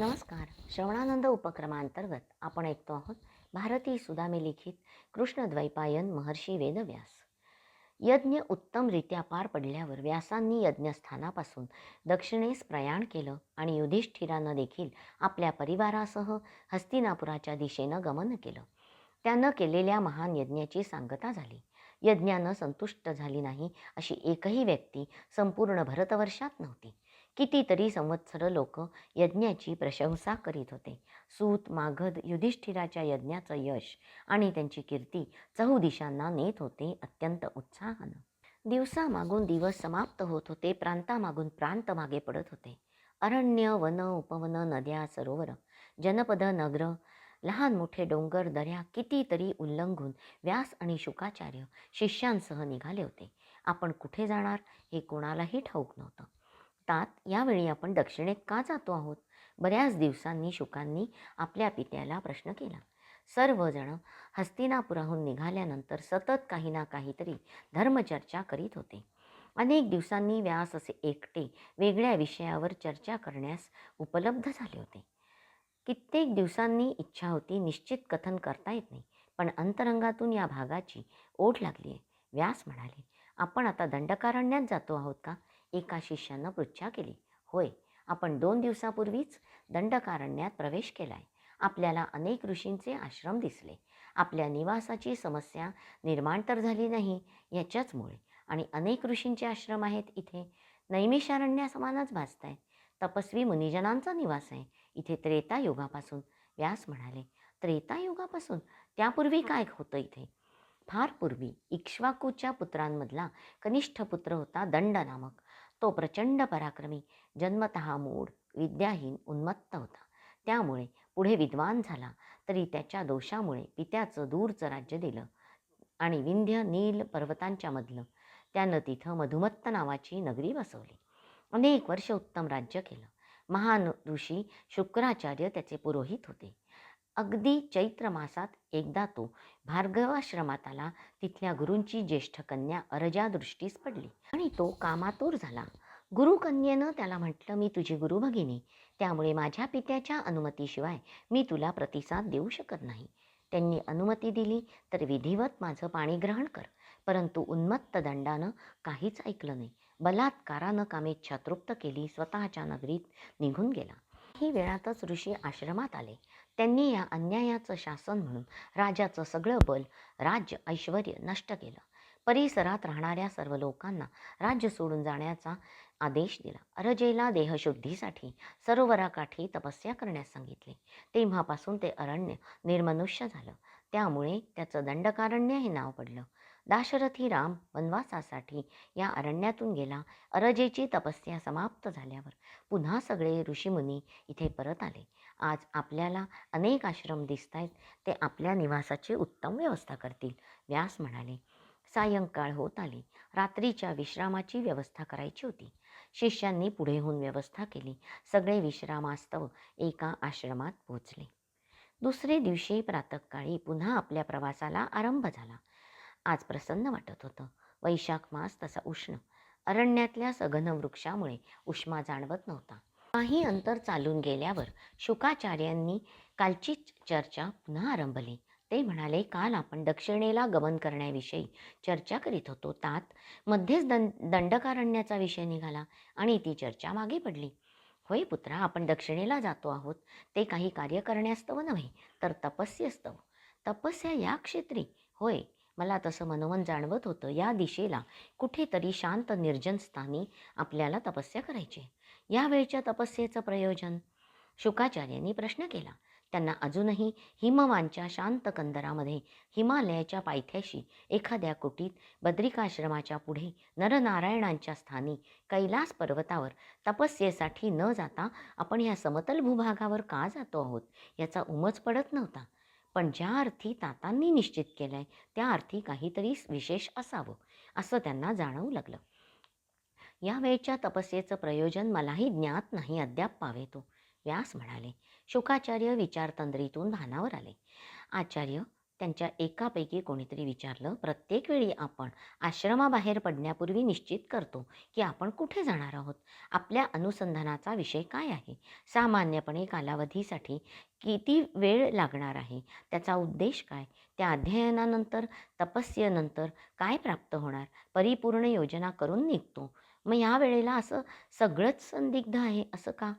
नमस्कार. श्रवणानंद उपक्रमांतर्गत आपण ऐकतो आहोत भारती सुदामे लिखित कृष्णद्वैपायन महर्षी वेदव्यास. यज्ञ उत्तमरित्या पार पडल्यावर व्यासांनी यज्ञस्थानापासून दक्षिणेस प्रयाण केलं आणि युधिष्ठिरानं देखील आपल्या परिवारासह हस्तिनापुराच्या दिशेनं गमन केलं. त्यानं केलेल्या महान यज्ञाची सांगता झाली. यज्ञानं संतुष्ट झाली नाही अशी एकही व्यक्ती संपूर्ण भरतवर्षात नव्हती. कितीतरी संवत्सर लोक यज्ञाची प्रशंसा करीत होते. सूत माघद युधिष्ठिराच्या यज्ञाचं यश आणि त्यांची कीर्ती चहूदिशांना नेत होते अत्यंत उत्साहानं. दिवसामागून दिवस समाप्त होत होते प्रांतामागून प्रांत मागे पडत होते. अरण्य वन उपवन नद्या सरोवर जनपद नगर लहान मोठे डोंगर दऱ्या कितीतरी उल्लंघून व्यास आणि शुकाचार्य शिष्यांसह निघाले होते. आपण कुठे जाणार हे कोणालाही ठाऊक नव्हतं. तात यावेळी आपण दक्षिणेत का जातो आहोत? बऱ्याच दिवसांनी शुकांनी आपल्या पित्याला प्रश्न केला. सर्वजण हस्तिनापुराहून निघाल्यानंतर सतत काही ना काहीतरी धर्मचर्चा करीत होते. अनेक दिवसांनी व्यास असे एकटे वेगळ्या विषयावर चर्चा करण्यास उपलब्ध झाले होते. कित्येक दिवसांनी इच्छा होती निश्चित कथन करता येत नाही पण अंतरंगातून या भागाची ओढ लागली आहे व्यास म्हणाले आपण आता दंडकारण्यात जातो आहोत का? एका शिष्यानं पृच्छा केली होय आपण दोन दिवसापूर्वीच दंडकारण्यात प्रवेश केला आहे आपल्याला अनेक ऋषींचे आश्रम दिसले. आपल्या निवासाची समस्या निर्माण तर झाली नाही याच्याचमुळे आणि अनेक ऋषींचे आश्रम आहेत इथे. नैमिषारण्यासमानच भासत आहेत तपस्वी मुनिजनांचा निवास आहे. इथे त्रेतायुगापासून. व्यास म्हणाले त्रेतायुगापासून? त्यापूर्वी काय होतं इथे? फार पूर्वी इक्ष्वाकूच्या पुत्रांमधला कनिष्ठ पुत्र होता दंड नामक तो प्रचंड पराक्रमी जन्मतः मूढ विद्याहीन उन्मत्त होता. त्यामुळे पुढे विद्वान झाला तरी त्याच्या दोषामुळे पित्याचं दूरचं राज्य दिलं आणि विंध्य नील पर्वतांच्या मधलं त्यानं तिथं मधुमत्त नावाची नगरी बसवली. अनेक वर्ष उत्तम राज्य केलं. महान ऋषी शुक्राचार्य त्याचे पुरोहित होते. अगदी चैत्र मासात एकदा तो भार्गवाश्रमात आला. तिथल्या गुरूंची ज्येष्ठ कन्या अरजा दृष्टीस पडली आणि तो कामातूर झाला. गुरुकन्येनं त्याला म्हटलं मी तुझी गुरु भगिनी. त्यामुळे माझ्या पित्याच्या अनुमतीशिवाय मी तुला प्रतिसाद देऊ शकत नाही. त्यांनी अनुमती दिली तर विधिवत माझं पाणी ग्रहण कर. परंतु उन्मत्त दंडानं काहीच ऐकलं नाही. बलात्कारानं कामेच्छा तृप्त केली. स्वतःच्या नगरीत निघून गेला. ही वेळातच ऋषी आश्रमात आले. त्यांनी या अन्यायाचं शासन म्हणून राजाचं सगळं बल राज्य ऐश्वर नष्ट केलं. परिसरात राहणाऱ्या सर्व लोकांना राज्य सोडून जाण्याचा आदेश दिला. अरजेला देहशुद्धीसाठी सरोवराकाठी तपस्या करण्यास सांगितले. तेव्हापासून ते अरण्य निर्मनुष्य झालं. त्यामुळे त्याचं दंडकारण्य हे नाव पडलं. दाशरथी राम वनवासासाठी या अरण्यातून गेला. अरजेची तपस्या समाप्त झाल्यावर पुन्हा सगळे ऋषीमुनी इथे परत आले. आज आपल्याला अनेक आश्रम दिसत आहेत ते आपल्या निवासाची उत्तम व्यवस्था करतील व्यास म्हणाले. सायंकाळ होत आली. रात्रीच्या विश्रामाची व्यवस्था करायची होती. शिष्यांनी पुढे होऊन व्यवस्था केली. सगळे विश्रामास्तव एका आश्रमात पोचले दुसरे दिवशी प्रातःकाळी पुन्हा आपल्या प्रवासाला आरंभ झाला. आज प्रसन्न वाटत होतं. वैशाख मास तसा उष्ण. अरण्यातल्या सघन वृक्षामुळे उष्मा जाणवत नव्हता. काही अंतर चालून गेल्यावर शुकाचार्यांनी कालची चर्चा पुन्हा आरंभली. ते म्हणाले काल आपण दक्षिणेला गमन करण्याविषयी चर्चा करीत होतो. तात मध्येच दं दंडकारण्याचा विषय निघाला आणि ती चर्चा मागे पडली. होय पुत्रा आपण दक्षिणेला जातो आहोत. ते काही कार्य करण्यास्तव नव्हे तर तपस्यस्तव. तपस्या या क्षेत्री. होय मला तसं मनोमन जाणवत होतं या दिशेला कुठेतरी शांत निर्जन स्थानी आपल्याला तपस्या करायची. या वेळच्या तपस्येचं प्रयोजन? शुकाचार्यांनी प्रश्न केला. त्यांना अजूनही हिमवानच्या शांत कंदरामध्ये हिमालयाच्या पायथ्याशी एखाद्या कुटीत बद्रिकाश्रमाच्या पुढे नरनारायणांच्या स्थानी कैलास पर्वतावर तपस्येसाठी न जाता आपण ह्या समतल भूभागावर का जातो आहोत? याचा उमज पडत नव्हता. पण ज्या अर्थी तातांनी निश्चित केलं आहे त्या अर्थी काहीतरी विशेष असावं असं त्यांना जाणवू लागलं. या वेळच्या तपस्येचं प्रयोजन मलाही ज्ञात नाही अद्याप पावेतो व्यास म्हणाले शुकाचार्य विचारतंद्रीतून भानावर आले. आचार्य त्यांच्या एकापैकी कोणीतरी विचारलं प्रत्येक वेळी आपण आश्रमाबाहेर पडण्यापूर्वी निश्चित करतो की आपण कुठे जाणार आहोत? आपल्या अनुसंधानाचा विषय काय आहे? सामान्यपणे कालावधीसाठी किती वेळ लागणार आहे? त्याचा उद्देश काय? त्या अध्ययनानंतर तपस्येनंतर काय प्राप्त होणार? परिपूर्ण योजना करून निघतो. मग या वेळेला असं सगळंच संदिग्ध आहे असं का?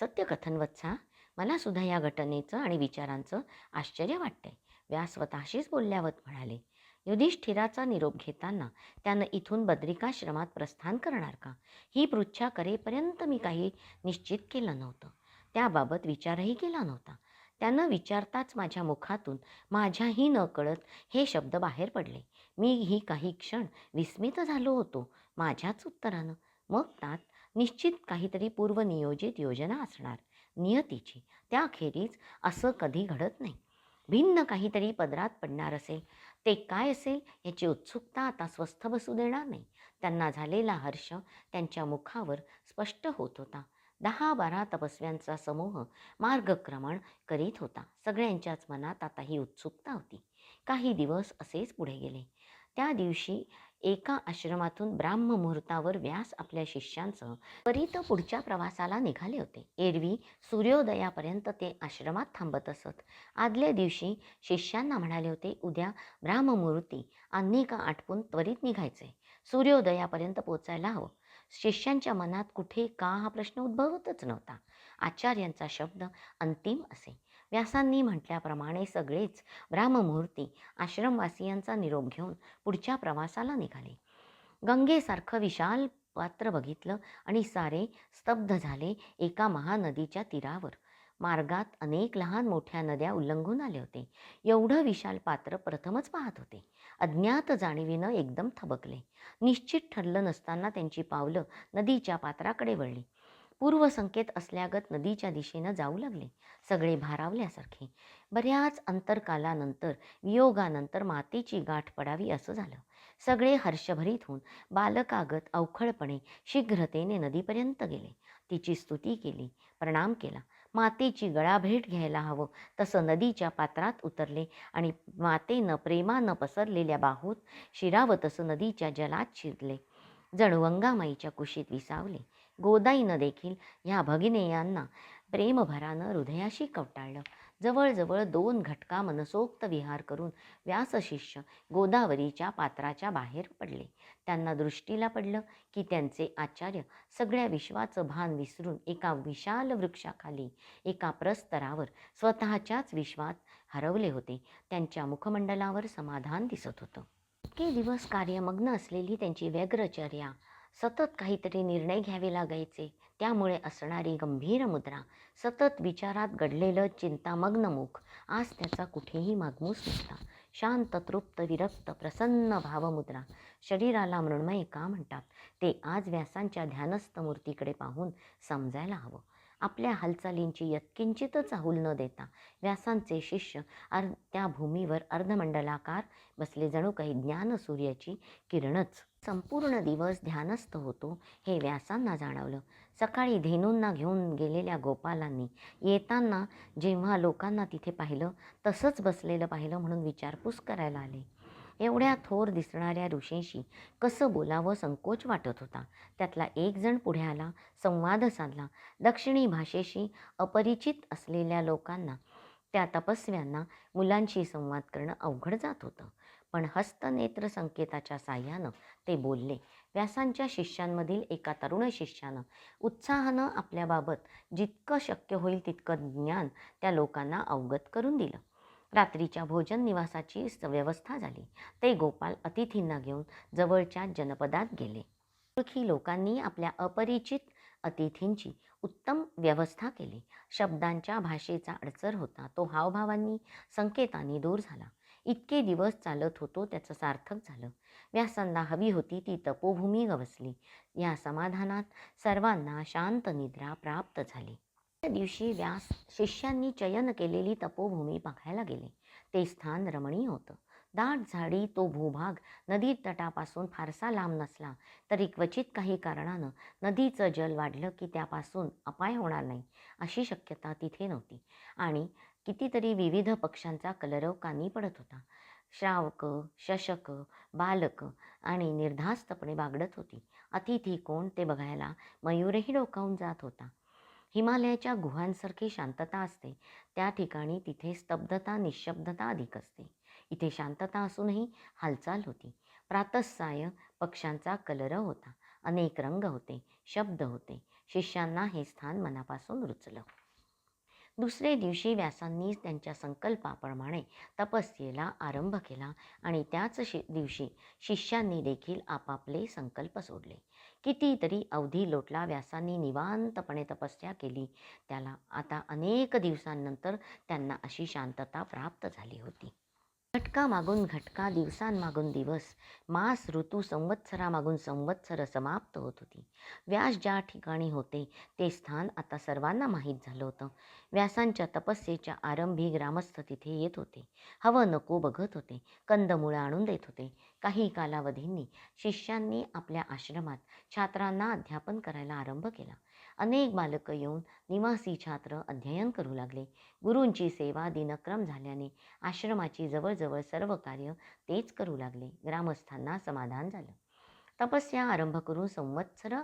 सत्यकथन वत्सा मला सुद्धा या घटनेचं आणि विचारांचं आश्चर्य वाटतंय. व्यास स्वतःशीच बोलल्यावत म्हणाले युधिष्ठिराचा निरोप घेताना त्यानं इथून बद्रिकाश्रमात प्रस्थान करणार का? ही पृच्छा करेपर्यंत मी काही निश्चित केलं नव्हतं. त्याबाबत विचारही केला नव्हता. त्यानं विचारताच माझ्या मुखातून माझ्याही न कळत हे शब्द बाहेर पडले. मी ही काही क्षण विस्मित झालो होतो माझ्याच उत्तरानं. मग त्यात निश्चित काहीतरी पूर्वनियोजित योजना असणार. नियतीची. त्याखेरीज असं कधी घडत नाही. भिन्न काहीतरी पदरात पडणार असेल. ते काय असेल याची उत्सुकता आता स्वस्थ बसू देणार नाही. त्यांना झालेला हर्ष त्यांच्या मुखावर स्पष्ट होत होता. दहा बारा तपस्व्यांचा समूह मार्गक्रमण करीत होता. सगळ्यांच्याच मनात आता ही उत्सुकता होती. काही दिवस असेच पुढे गेले. त्या दिवशी एका आश्रमातून ब्राह्म मुहूर्तावर व्यास आपल्या शिष्यांसह त्वरित पुढच्या प्रवासाला निघाले होते. एरवी सूर्योदयापर्यंत ते आश्रमात थांबत असत. आदल्या दिवशी शिष्यांना म्हणाले होते उद्या ब्राह्ममुहूर्ती अन्नी का आटपून त्वरित निघायचे. सूर्योदयापर्यंत पोचायला हवं. शिष्यांच्या मनात कुठे का हा प्रश्न उद्भवतच नव्हता. आचार्यांचा शब्द अंतिम असे. व्यासांनी म्हटल्याप्रमाणे सगळेच ब्राह्ममूर्ती आश्रमवासियांचा निरोप घेऊन पुढच्या प्रवासाला निघाले. गंगेसारखं विशाल पात्र बघितलं आणि सारे स्तब्ध झाले एका महानदीच्या तीरावर. मार्गात अनेक लहान मोठ्या नद्या उल्लंघून आले होते. एवढं विशाल पात्र प्रथमच पाहत होते. अज्ञात जाणीवीनं एकदम थबकले. निश्चित ठरलं नसताना त्यांची पावलं नदीच्या पात्राकडे वळली. पूर्वसंकेत असल्यागत नदीच्या दिशेनं जाऊ लागले. सगळे भारावल्यासारखे. बऱ्याच अंतरकालानंतर वियोगानंतर मातेची गाठ पडावी असं झालं. सगळे हर्षभरीत होऊन बालकागत अवखळपणे शीघ्रतेने नदीपर्यंत गेले. तिची स्तुती केली प्रणाम केला. मातेची गळाभेट घ्यायला हवं तसं नदीच्या पात्रात उतरले आणि मातेनं प्रेमानं पसरलेल्या बाहूत शिरावं तसं नदीच्या जलात शिरले. जणू गंगामाईच्या कुशीत विसावले. गोदाईनं देखील ह्या भगिनेयांना प्रेमभरानं हृदयाशी कवटाळलं. जवळजवळ दोन घटका मनसोक्त विहार करून व्यासशिष्य गोदावरीच्या पात्राच्या बाहेर पडले. त्यांना दृष्टीला पडलं की त्यांचे आचार्य सगळ्या विश्वाचं भान विसरून एका विशाल वृक्षाखाली एका प्रस्तरावर स्वतःच्याच विश्वात हरवले होते. त्यांच्या मुखमंडलावर समाधान दिसत होतं. इतके दिवस कार्यमग्न असलेली त्यांची व्यग्रचर्या सतत काहीतरी निर्णय घ्यावे लागायचे. त्यामुळे असणारी गंभीर मुद्रा सतत विचारात घडलेलं चिंतामग्न मुख आज त्याचा कुठेही मागमूस नव्हता शांत तृप्त विरक्त प्रसन्न भावमुद्रा शरीराला मृण्मय का म्हणतात? ते आज व्यासांच्या ध्यानस्थ मूर्तीकडे पाहून समजायला हवं. आपल्या हालचालींची यत्किंचितच आहुल न देता व्यासांचे शिष्य अर् त्या भूमीवर अर्धमंडलाकार बसले जणू काही ज्ञानसूर्याची किरणच संपूर्ण दिवस ध्यानस्थ होतो हे व्यासांना जाणवलं. सकाळी धेनूंना घेऊन गेलेल्या गोपालांनी येताना जेव्हा लोकांना तिथे पाहिलं तसंच बसलेलं पाहिलं म्हणून विचारपूस करायला आले. एवढ्या थोर दिसणाऱ्या ऋषींशी कसं बोलावं संकोच वाटत होता. त्यातला एक जण पुढे आला संवाद साधला. दक्षिणी भाषेशी अपरिचित असलेल्या लोकांना त्या तपस्व्यांना मुलांशी संवाद करणं अवघड जात होतं. पण हस्तनेत्र संकेताच्या साह्यानं ते बोलले. व्यासांच्या शिष्यांमधील एका तरुण शिष्यानं उत्साहानं आपल्याबाबत जितकं शक्य होईल तितकं ज्ञान त्या लोकांना अवगत करून दिलं. रात्रीच्या भोजन निवासाची व्यवस्था झाली. ते गोपाल अतिथींना घेऊन जवळच्या जनपदात गेले. ओळखी लोकांनी आपल्या अपरिचित अतिथींची उत्तम व्यवस्था केली. शब्दांच्या भाषेचा अडचर होता तो हावभावांनी संकेतांनी दूर झाला. इतके दिवस चालत होतो त्याचं सार्थक झालं. व्यासांना हवी होती ती तपोभूमी गवसली या समाधानात सर्वांना शांत निद्रा प्राप्त झाली. त्या दिवशी व्यास शिष्यांनी चयन केलेली तपोभूमी बघायला गेले. ते स्थान रमणीय होतं. दाट झाडी तो भूभाग नदी तटापासून फारसा लांब नसला तरी क्वचित काही कारणानं नदीचं जल वाढलं की त्यापासून अपाय होणार नाही अशी शक्यता तिथे नव्हती. आणि कितीतरी विविध पक्षांचा कलरव कानी पडत होता. श्रावक शशक बालक आणि निर्धास्तपणे बागडत होती. अतिथी कोण ते बघायला मयूरही डोकावून जात होता. हिमालयाच्या गुहांसारखी शांतता असते. त्या ठिकाणी तिथे स्तब्धता निशब्दता अधिक असते. इथे शांतता असूनही हालचाल होती. प्रातस्साय पक्ष्यांचा कलरव होता. अनेक रंग होते शब्द होते. शिष्यांना हे स्थान मनापासून रुचलं. दुसरे दिवशी व्यासांनी त्यांच्या संकल्पाप्रमाणे तपस्येला आरंभ केला आणि त्याच शि दिवशी शिष्यांनी देखील आपापले संकल्प सोडले. कितीतरी अवधी लोटला व्यासांनी निवांतपणे तपस्या केली. त्याला आता अनेक दिवसांनंतर त्यांना अशी शांतता प्राप्त झाली होती. घटका मागून घटका दिवसांमागून दिवस. मास ऋतू संवत्सरामागून संवत्सर समाप्त होत होती. व्यास ज्या ठिकाणी होते ते स्थान आता सर्वांना माहीत झालं होतं. व्यासांच्या तपस्येच्या आरंभी ग्रामस्थ तिथे येत होते. हवं नको बघत होते. कंदमुळं आणून देत होते. काही कालावधींनी शिष्यांनी आपल्या आश्रमात छात्रांना अध्यापन करायला आरंभ केला. अनेक बालकं येऊन निवासी छात्र अध्ययन करू लागले. गुरूंची सेवा दिनक्रम झाल्याने आश्रमाची जवळजवळ सर्व कार्य तेच करू लागले. ग्रामस्थांना समाधान झालं. तपस्या आरंभ करून संवत्सर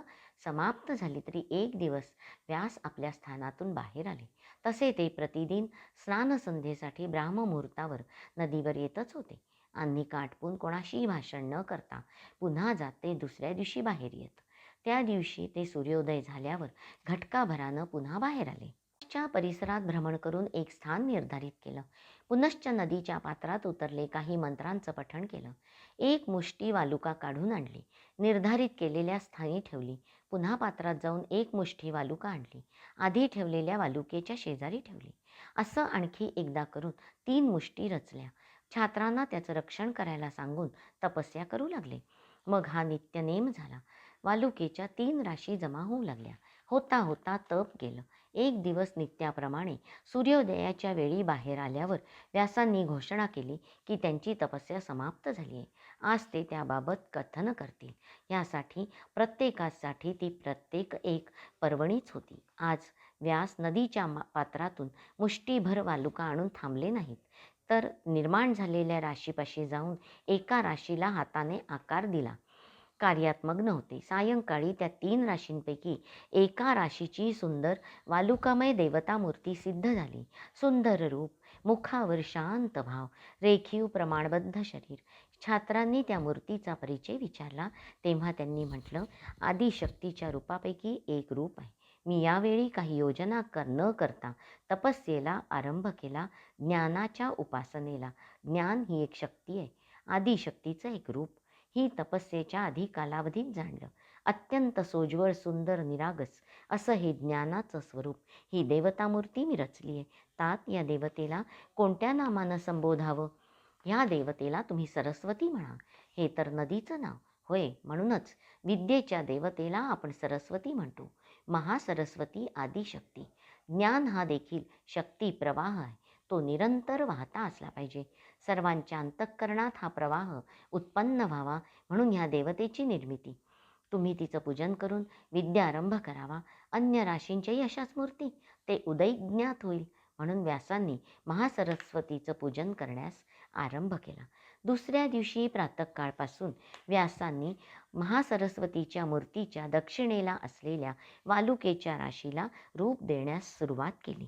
समाप्त झाली तरी एक दिवस व्यास आपल्या स्थानातून बाहेर आले. तसे ते प्रतिदिन स्नानसंध्येसाठी ब्राह्ममुहूर्तावर नदीवर येतच होते. आणि काटपून कोणाशीही भाषण न करता पुन्हा जात ते दुसऱ्या दिवशी बाहेर येत. त्या दिवशी ते सूर्योदय झाल्यावर घटकाभरानं पुन्हा बाहेर आले. च्या परिसरात भ्रमण करून एक स्थान निर्धारित केलं. पुनश्च नदीच्या पात्रात उतरले काही मंत्रांचं पठण केलं. एक मुष्टी वालुका काढून आणली. निर्धारित केलेल्या स्थानी ठेवली. पुन्हा पात्रात जाऊन एक मुष्ठी वालुका आणली. आधी ठेवलेल्या वालुकेच्या शेजारी ठेवली. असं आणखी एकदा करून तीन मुष्टी रचल्या. छात्रांना त्याचं रक्षण करायला सांगून तपस्या करू लागले. मग हा नित्यनेम झाला. वालुकेच्या तीन राशी जमा होऊ लागल्या. होता होता तप गेलं एक दिवस नित्याप्रमाणे सूर्योदयाच्या वेळी बाहेर आल्यावर व्यासांनी घोषणा केली की त्यांची तपस्या समाप्त झाली आहे आज ते त्याबाबत कथन करतील. यासाठी प्रत्येकासाठी ती प्रत्येक एक पर्वणीच होती. आज व्यास नदीच्या मा पात्रातून मुष्टीभर वालुका आणून थांबले नाहीत. तर निर्माण झालेल्या राशीपाशी जाऊन एका राशीला हाताने आकार दिला. कार्यात्मक नव्हते. होते सायंकाळी त्या तीन राशींपैकी एका राशीची सुंदर वालुकामय देवता मूर्ती सिद्ध झाली. सुंदर रूप मुखावर शांत भाव रेखीव प्रमाणबद्ध शरीर. छात्रांनी त्या मूर्तीचा परिचय विचारला. तेव्हा त्यांनी म्हटलं आदिशक्तीच्या रूपापैकी एक रूप आहे. मी यावेळी काही योजना कर न करता तपस्येला आरंभ केला ज्ञानाच्या उपासनेला. ज्ञान ही एक शक्ती आहे. आदिशक्तीचं एक रूप. ही तपस्येच्या आधी कालावधीत जाणलं. अत्यंत सोज्वळ सुंदर निरागस असं हे ज्ञानाचं स्वरूप. ही देवतामूर्ती मी रचली आहे तात या देवतेला कोणत्या नामानं संबोधावं? ह्या देवतेला तुम्ही सरस्वती म्हणा. हे तर नदीचं नाव. होय म्हणूनच विद्येच्या देवतेला आपण सरस्वती म्हणतो. महासरस्वती आदिशक्ती. ज्ञान हा देखील शक्ती प्रवाह आहे. तो निरंतर वाहता असला पाहिजे. सर्वांच्या अंतःकरणात हा प्रवाह उत्पन्न व्हावा म्हणून ह्या देवतेची निर्मिती. तुम्ही तिचं पूजन करून विद्यारंभ करावा. अन्य राशींच्याही अशाच मूर्ती. ते उदयज्ञात होईल म्हणून व्यासांनी महासरस्वतीचं पूजन करण्यास आरंभ केला. दुसऱ्या दिवशी प्रातःकाळपासून व्यासांनी महासरस्वतीच्या मूर्तीच्या दक्षिणेला असलेल्या वालुकेच्या राशीला रूप देण्यास सुरुवात केली.